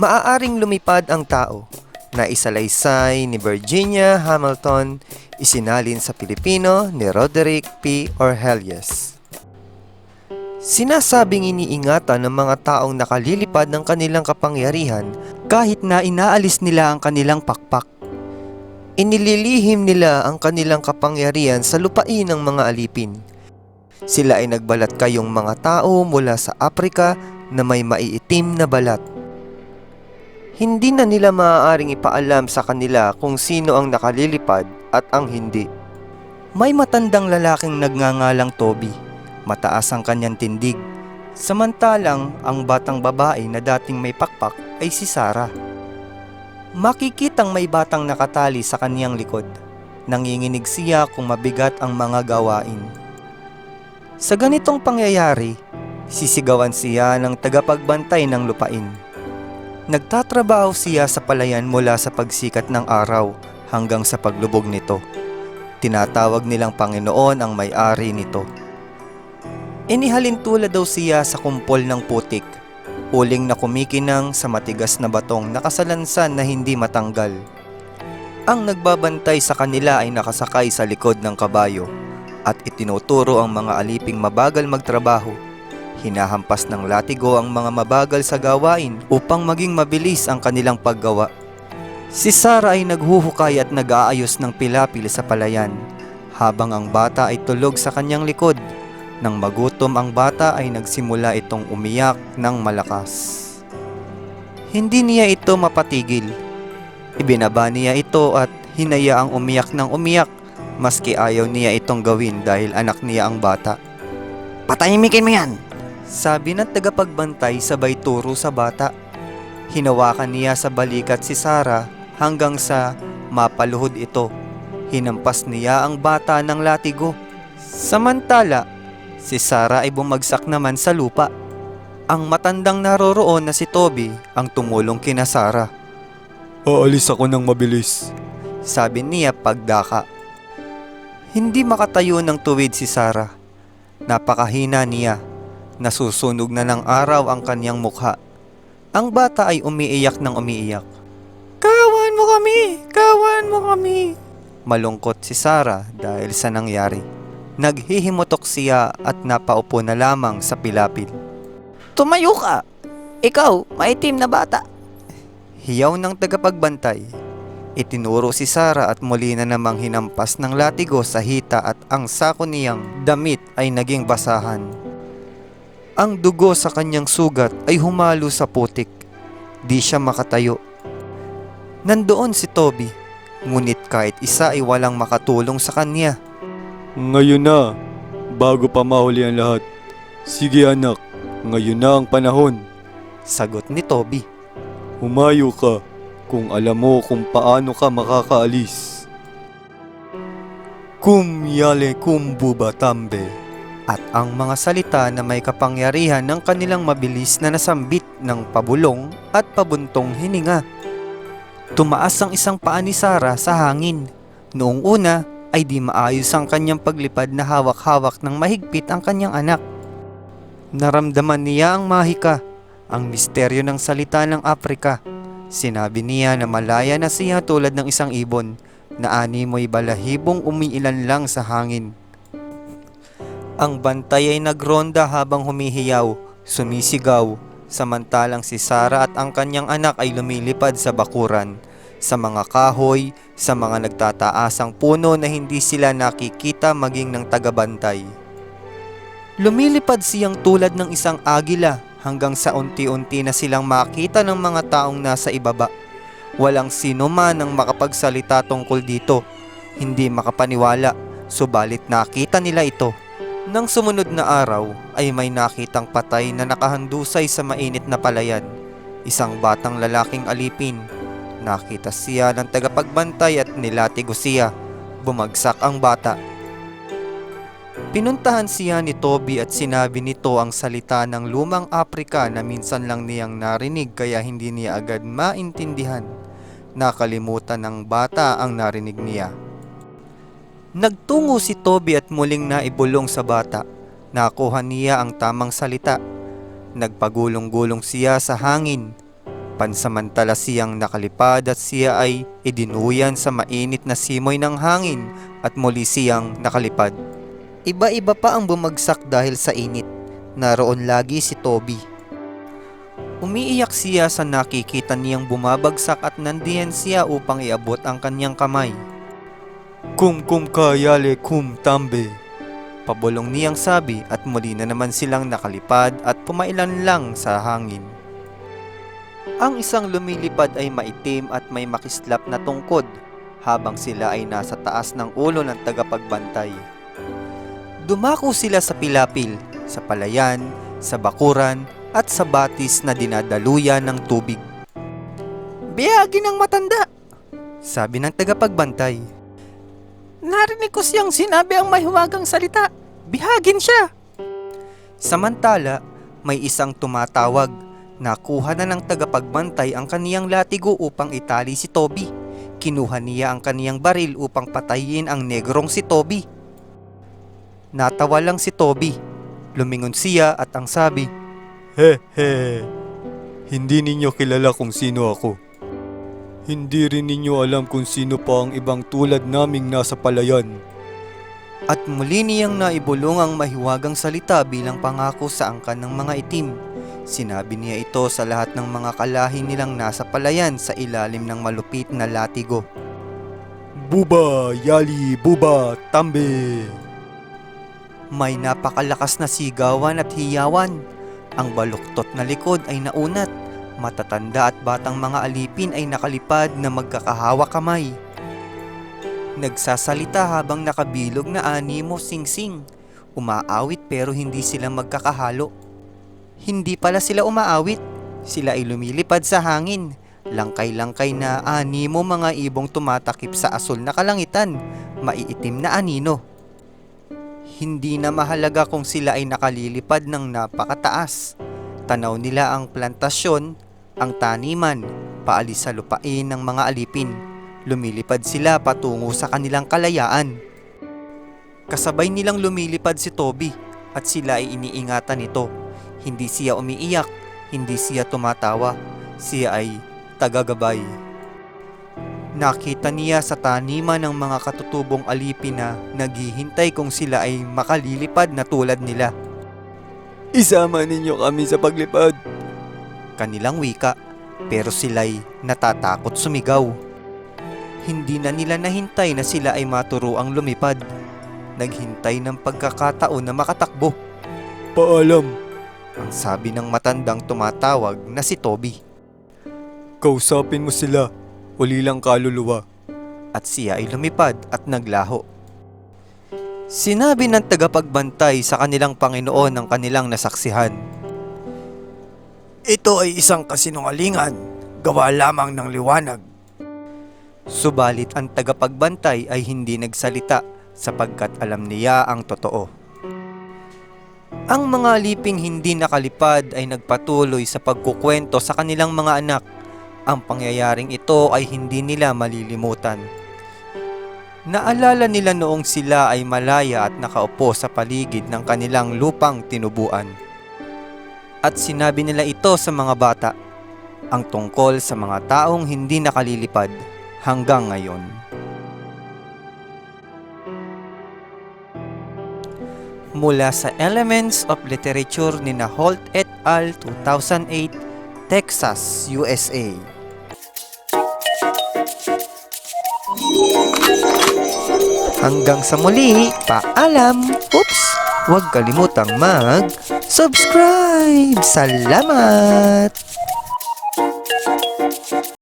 Maaaring lumipad ang tao na isalaysay ni Virginia Hamilton isinalin sa Pilipino ni Roderick P. Orhelius. Sinasabing iniingatan ng mga taong nakalilipad ng kanilang kapangyarihan kahit na inaalis nila ang kanilang pakpak. Inililihim nila ang kanilang kapangyarihan sa lupain ng mga alipin. Sila ay nagbalat kayong mga tao mula sa Afrika na may maiitim na balat. Hindi na nila maaaring ipaalam sa kanila kung sino ang nakalilipad at ang hindi. May matandang lalaking nagngangalang Toby. Mataas ang kanyang tindig. Samantalang ang batang babae na dating may pakpak ay si Sarah. Makikitang may batang nakatali sa kaniyang likod. Nanginginig siya kung mabigat ang mga gawain. Sa ganitong pangyayari, sisigawan siya ng tagapagbantay ng lupain. Nagtatrabaho siya sa palayan mula sa pagsikat ng araw hanggang sa paglubog nito. Tinatawag nilang Panginoon ang may-ari nito. Inihalin tulad daw siya sa kumpol ng putik, uling na kumikinang sa matigas na batong nakasalansan na hindi matanggal. Ang nagbabantay sa kanila ay nakasakay sa likod ng kabayo at itinuturo ang mga aliping mabagal magtrabaho. Hinahampas ng latigo ang mga mabagal sa gawain upang maging mabilis ang kanilang paggawa. Si Sarah ay naghuhukay at nag-aayos ng pilapil sa palayan, habang ang bata ay tulog sa kanyang likod. Nang magutom ang bata ay nagsimula itong umiyak ng malakas. Hindi niya ito mapatigil. Ibinaba niya ito at hinayaang umiyak ng umiyak maski ayaw niya itong gawin dahil anak niya ang bata. Patahimikin mo yan! Sabi ng tagapagbantay sabay turo sa bata. Hinawakan niya sa balikat si Sarah hanggang sa mapaluhod ito. Hinampas niya ang bata ng latigo. Samantala, si Sarah ay bumagsak naman sa lupa. Ang matandang naroroon na si Toby ang tumulong kina Sarah. Aalis ako ng mabilis. Sabi niya pagdaka. Hindi makatayo ng tuwid si Sarah. Napakahina niya. Nasusunog na ng araw ang kanyang mukha. Ang bata ay umiiyak ng umiiyak. Kawan mo kami! Kawan mo kami! Malungkot si Sarah dahil sa nangyari. Naghihimutok siya at napaupo na lamang sa pilapil. Tumayo ka! Ikaw, maitim na bata. Hiyaw ng tagapagbantay. Itinuro si Sarah at muli na namang hinampas ng latigo sa hita at ang sako niyang damit ay naging basahan. Ang dugo sa kanyang sugat ay humalo sa putik. Di siya makatayo. Nandoon si Toby, ngunit kahit isa ay walang makatulong sa kanya. Ngayon na, bago pa mahuli ang lahat. Sige anak, ngayon na ang panahon. Sagot ni Toby. Humayo ka kung alam mo kung paano ka makakaalis. Kum yale kum bubatambe. At ang mga salita na may kapangyarihan ng kanilang mabilis na nasambit ng pabulong at pabuntong hininga. Tumaas ang isang paa ni Sarah sa hangin. Noong una ay di maayos ang kanyang paglipad na hawak-hawak ng mahigpit ang kanyang anak. Naramdaman niya ang mahika, ang misteryo ng salita ng Afrika. Sinabi niya na malaya na siya tulad ng isang ibon na ani mo'y balahibong umiilan lang sa hangin. Ang bantay ay nagronda habang humihiyaw, sumisigaw, samantalang si Sarah at ang kanyang anak ay lumilipad sa bakuran, sa mga kahoy, sa mga nagtataasang puno na hindi sila nakikita maging ng tagabantay. Lumilipad siyang tulad ng isang agila hanggang sa unti-unti na silang makita ng mga taong nasa ibaba. Walang sino man ang makapagsalita tungkol dito. Hindi makapaniwala, subalit nakita nila ito. Nang sumunod na araw ay may nakitang patay na nakahandusay sa mainit na palayan. Isang batang lalaking alipin. Nakita siya ng tagapagbantay at nilatigo siya. Bumagsak ang bata. Pinuntahan siya ni Toby at sinabi nito ang salita ng lumang Afrika na minsan lang niyang narinig kaya hindi niya agad maintindihan. Nakalimutan ng bata ang narinig niya. Nagtungo si Toby at muling naibulong sa bata. Nakuha niya ang tamang salita. Nagpagulong-gulong siya sa hangin. Pansamantala siyang nakalipad at siya ay idinuyan sa mainit na simoy ng hangin at muli siyang nakalipad. Iba-iba pa ang bumagsak dahil sa init. Naroon lagi si Toby. Umiiyak siya sa nakikita niyang bumabagsak at nandiyan siya upang iabot ang kanyang kamay. Kum kum kayale kum tambe. Pabulong niyang sabi at muli na naman silang nakalipad at pumailan lang sa hangin. Ang isang lumilipad ay maitim at may makislap na tungkod habang sila ay nasa taas ng ulo ng tagapagbantay. Dumako sila sa pilapil, sa palayan, sa bakuran at sa batis na dinadaluyan ng tubig. Biyagi ng matanda, sabi ng tagapagbantay. Narinig ko siyang sinabi ang mahiwagang salita. Bihagin siya. Samantala, may isang tumatawag. Nakuha na ng tagapagbantay ang kaniyang latigo upang itali si Toby. Kinuha niya ang kaniyang baril upang patayin ang negrong si Toby. Natawa lang si Toby. Lumingon siya at ang sabi, He he. Hindi ninyo kilala kung sino ako. Hindi rin ninyo alam kung sino pa ang ibang tulad naming nasa palayan. At muli niyang naibulong ang mahiwagang salita bilang pangako sa angkan ng mga itim. Sinabi niya ito sa lahat ng mga kalahi nilang nasa palayan sa ilalim ng malupit na latigo. Buba, yali, buba, tambe. May napakalakas na sigawan at hiyawan. Ang baluktot na likod ay naunat. Matatanda at batang mga alipin ay nakalipad na magkakahawa kamay. Nagsasalita habang nakabilog na animo singsing. Umaawit pero hindi sila magkakahalo. Hindi pala sila umaawit. Sila ay lumilipad sa hangin. Langkay-langkay na animo mga ibong tumatakip sa asul na kalangitan. Maiitim na anino. Hindi na mahalaga kung sila ay nakalilipad ng napakataas. Tanaw nila ang plantasyon, ang taniman, paalis sa lupain ng mga alipin. Lumilipad sila patungo sa kanilang kalayaan. Kasabay nilang lumilipad si Toby at sila ay iniingatan nito. Hindi siya umiiyak, hindi siya tumatawa, siya ay tagagabay. Nakita niya sa taniman ng mga katutubong alipin na naghihintay kung sila ay makalilipad na tulad nila. Isama ninyo kami sa paglipad. Kanilang wika, pero sila'y natatakot sumigaw. Hindi na nila nahintay na sila ay maturuang lumipad. Naghintay ng pagkakataon na makatakbo. Paalam, Ang sabi ng matandang tumatawag na si Toby. kausapin mo sila. Uli lang kaluluwa. at siya ay lumipad at naglaho. Sinabi ng tagapagbantay sa kanilang Panginoon ang kanilang nasaksihan. Ito ay isang kasinungalingan. Gawa lamang ng liwanag. Subalit ang tagapagbantay ay hindi nagsalita sapagkat alam niya ang totoo. Ang mga aliping hindi nakalipad ay nagpatuloy sa pagkukwento sa kanilang mga anak. Ang pangyayaring ito ay hindi nila malilimutan. Naalala nila noong sila ay malaya at nakaupo sa paligid ng kanilang lupang tinubuan. At sinabi nila ito sa mga bata, ang tungkol sa mga taong hindi nakalilipad hanggang ngayon. Mula sa Elements of Literature ni na Holt et al. 2008, Texas, USA. Hanggang sa muli, paalam! Oops! Huwag kalimutang mag-subscribe! Salamat!